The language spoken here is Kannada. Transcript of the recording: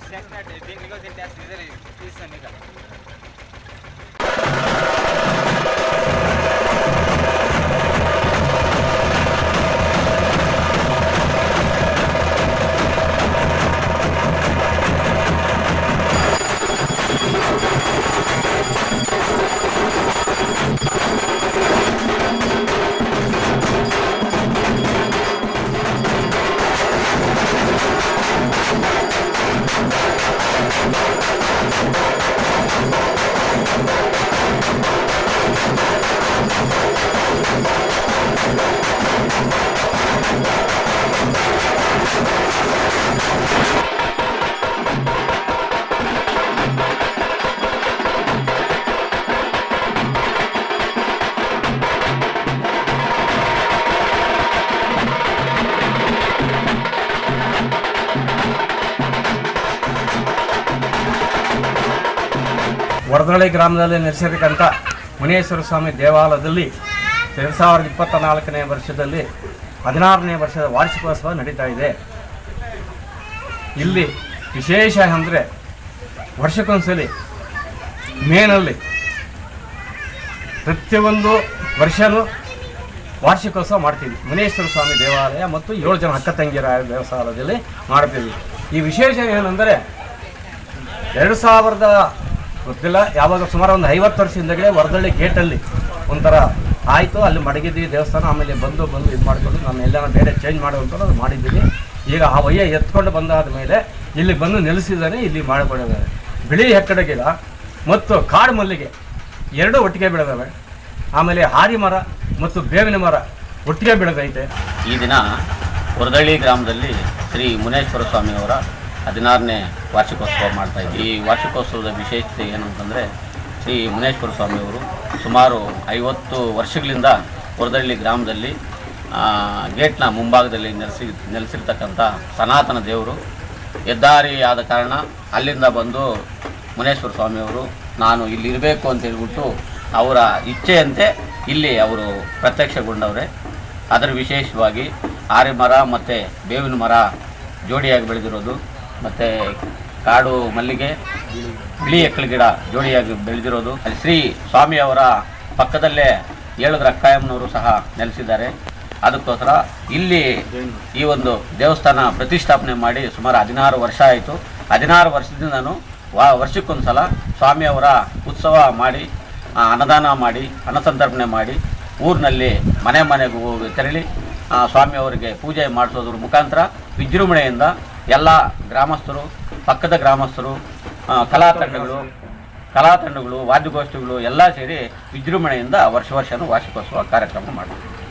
ఎగ్జాక్ట్ నా డెబ్బింగ్గా తింటే అసలు ఇది తీస్తాను ఇక ವರದಳ್ಳಿ ಗ್ರಾಮದಲ್ಲಿ ನೆಲೆಸಿರ್ತಕ್ಕಂಥ ಮುನೇಶ್ವರ ಸ್ವಾಮಿ ದೇವಾಲಯದಲ್ಲಿ ಎರಡು ಸಾವಿರದ ಇಪ್ಪತ್ತ ನಾಲ್ಕನೇ ವರ್ಷದಲ್ಲಿ ಹದಿನಾರನೇ ವರ್ಷದ ವಾರ್ಷಿಕೋತ್ಸವ ನಡೀತಾ ಇದೆ. ಇಲ್ಲಿ ವಿಶೇಷ ಅಂದರೆ ವರ್ಷಕ್ಕೊಂದ್ಸಲಿ ಮೇನಲ್ಲಿ ಪ್ರತಿಯೊಂದು ವರ್ಷವೂ ವಾರ್ಷಿಕೋತ್ಸವ ಮಾಡ್ತೀವಿ. ಮುನೇಶ್ವರ ಸ್ವಾಮಿ ದೇವಾಲಯ ಮತ್ತು ಏಳು ಜನ ಅಕ್ಕ ತಂಗಿರ ದೇವಸ್ಥಾನದಲ್ಲಿ ಮಾಡ್ತೀವಿ. ಈ ವಿಶೇಷ ಏನಂದರೆ ಎರಡು ಸಾವಿರದ ಗೊತ್ತಿಲ್ಲ. ಯಾವಾಗ ಸುಮಾರು ಒಂದು ಐವತ್ತು ವರ್ಷದಿಂದಲೇ ವರದಳ್ಳಿ ಗೇಟಲ್ಲಿ ಒಂಥರ ಆಯಿತು. ಅಲ್ಲಿ ಮಡಗಿದ್ದೀವಿ ದೇವಸ್ಥಾನ, ಆಮೇಲೆ ಬಂದು ಬಂದು ಇದು ಮಾಡಿಕೊಂಡು ನಾನು ಎಲ್ಲ ಬೇರೆ ಚೇಂಜ್ ಮಾಡುವಂಥದ್ದು ಅದು ಮಾಡಿದ್ದೀನಿ. ಈಗ ಆ ವಯ್ಯ ಎತ್ಕೊಂಡು ಬಂದಾದ ಮೇಲೆ ಇಲ್ಲಿ ಬಂದು ನೆಲೆಸಿದ್ದಾನೆ ಇಲ್ಲಿ ಮಾಡಿಕೊಂಡಿದ್ದಾರೆ. ಬಿಳಿ ಹೆಕ್ಕಡ ಗಿಡ ಮತ್ತು ಕಾಡು ಮಲ್ಲಿಗೆ ಎರಡೂ ಒಟ್ಟಿಗೆ ಬೆಳೆದವೆ. ಆಮೇಲೆ ಹಾರಿ ಮರ ಮತ್ತು ಬೇವಿನ ಮರ ಒಟ್ಟಿಗೆ ಬೆಳೆದೈತೆ. ಈ ದಿನ ಹೊರದಳ್ಳಿ ಗ್ರಾಮದಲ್ಲಿ ಶ್ರೀ ಮುನೇಶ್ವರ ಸ್ವಾಮಿಯವರ ಹದಿನಾರನೇ ವಾರ್ಷಿಕೋತ್ಸವ ಮಾಡ್ತಾ ಇದ್ದೀವಿ ಈ ವಾರ್ಷಿಕೋತ್ಸವದ ವಿಶೇಷತೆ ಏನು ಅಂತಂದರೆ ಶ್ರೀ ಮುನೇಶ್ವರ ಸ್ವಾಮಿಯವರು ಸುಮಾರು ಐವತ್ತು ವರ್ಷಗಳಿಂದ ಹೊರದಳ್ಳಿ ಗ್ರಾಮದಲ್ಲಿ ಗೇಟ್ನ ಮುಂಭಾಗದಲ್ಲಿ ನೆಲೆಸಿ, ನೆಲೆಸಿರ್ತಕ್ಕಂಥ ಸನಾತನ ದೇವರು ಹೆದ್ದಾರಿ ಆದ ಕಾರಣ ಅಲ್ಲಿಂದ ಬಂದು ಮುನೇಶ್ವರ ಸ್ವಾಮಿಯವರು, ನಾನು ಇಲ್ಲಿ ಇರಬೇಕು ಅಂತ ಹೇಳ್ಬಿಟ್ಟು ಅವರ ಇಚ್ಛೆಯಂತೆ ಇಲ್ಲಿ ಅವರು ಪ್ರತ್ಯಕ್ಷಗೊಂಡವ್ರೆ. ಅದರ ವಿಶೇಷವಾಗಿ ಆರೆ ಮರ ಮತ್ತು ಬೇವಿನ ಮರ ಜೋಡಿಯಾಗಿ ಬೆಳೆದಿರೋದು. ಮತ್ತು ಕಾಡು ಮಲ್ಲಿಗೆ, ಬಿಳಿ ಎಕ್ಕಳ ಗಿಡ ಜೋಡಿಯಾಗಿ ಬೆಳೆದಿರೋದು. ಶ್ರೀ ಸ್ವಾಮಿಯವರ ಪಕ್ಕದಲ್ಲೇ ಏಳುದ್ರ ಅಕ್ಕಾಯಮ್ಮನವರು ಸಹ ನೆಲೆಸಿದ್ದಾರೆ. ಅದಕ್ಕೋಸ್ಕರ ಇಲ್ಲಿ ಈ ಒಂದು ದೇವಸ್ಥಾನ ಪ್ರತಿಷ್ಠಾಪನೆ ಮಾಡಿ ಸುಮಾರು ಹದಿನಾರು ವರ್ಷ ಆಯಿತು. ಹದಿನಾರು ವರ್ಷದಿಂದ ನಾನು ವಾ ವರ್ಷಕ್ಕೊಂದು ಸಲ ಸ್ವಾಮಿಯವರ ಉತ್ಸವ ಮಾಡಿ ಅನ್ನದಾನ ಮಾಡಿ ಅನ್ನಸಂತರ್ಪಣೆ ಮಾಡಿ ಊರಿನಲ್ಲಿ ಮನೆ ಮನೆಗೂ ಹೋಗಿ ತೆರಳಿ ಸ್ವಾಮಿಯವರಿಗೆ ಪೂಜೆ ಮಾಡಿಸೋದ್ರ ಮುಖಾಂತರ ವಿಜೃಂಭಣೆಯಿಂದ ಎಲ್ಲ ಗ್ರಾಮಸ್ಥರು, ಪಕ್ಕದ ಗ್ರಾಮಸ್ಥರು ಕಲಾತಂಡಗಳು ಕಲಾ ತಂಡಗಳು ಕಲಾ ತಂಡಗಳು ವಾದ್ಯಗೋಷ್ಠಿಗಳು ಎಲ್ಲ ಸೇರಿ ವಿಜೃಂಭಣೆಯಿಂದ ವರ್ಷ ವರ್ಷವೂ ವಾರ್ಷಿಕೋತ್ಸವ ಕಾರ್ಯಕ್ರಮ ಮಾಡ್ತೀವಿ.